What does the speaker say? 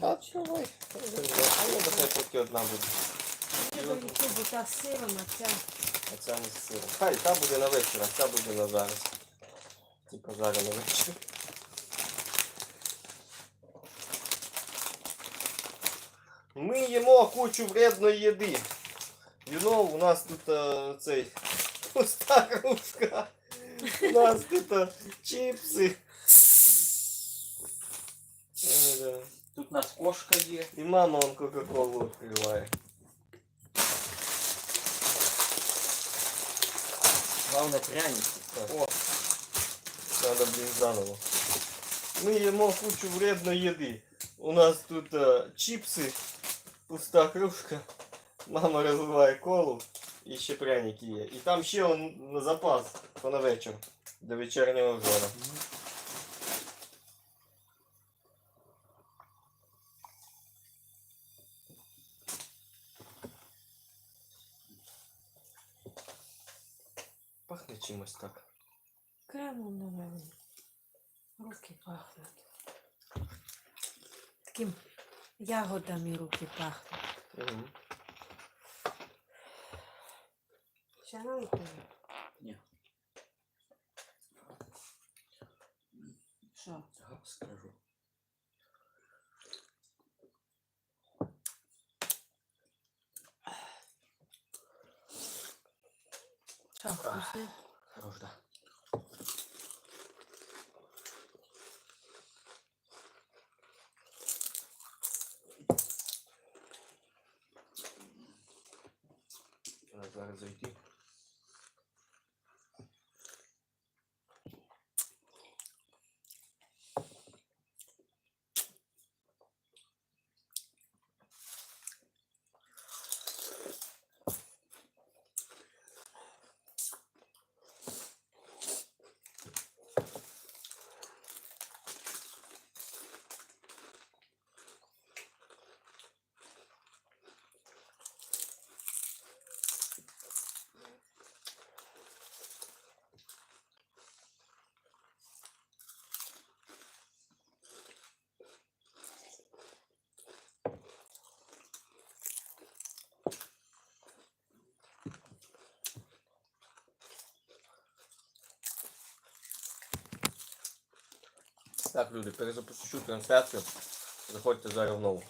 Та чого? А ну нехай поки одна буде. Я та з сиром, а ця А ця не з сиром. Хай та буде на вечір, а ця буде на зараз. Типа зараз на вечір. Ми їмо кучу вредної їди. You know, у нас тут е, цей пуста кружка. У нас тут е, чіпси. нас кошка є. І мама он Кока-Колу відкриває. Главное пряники. О, надо, блин, заново. Мы їмо кучу вредної їди. У нас тут е, чіпси, пуста кружка, мама розливає колу і ще пряники є. І там ще он на запас то на вечір, до вечірнього жора. Пахне чимось так. кремом, напевно. Руки пахнуть. Таким ягодами руки пахнуть. Угу. Ще налити? Ні. Що? Скажу. Вкусне? Хорош, да. Зараз зайти. Так, люди, перезапущу трансляцію. Заходьте зараз в нову.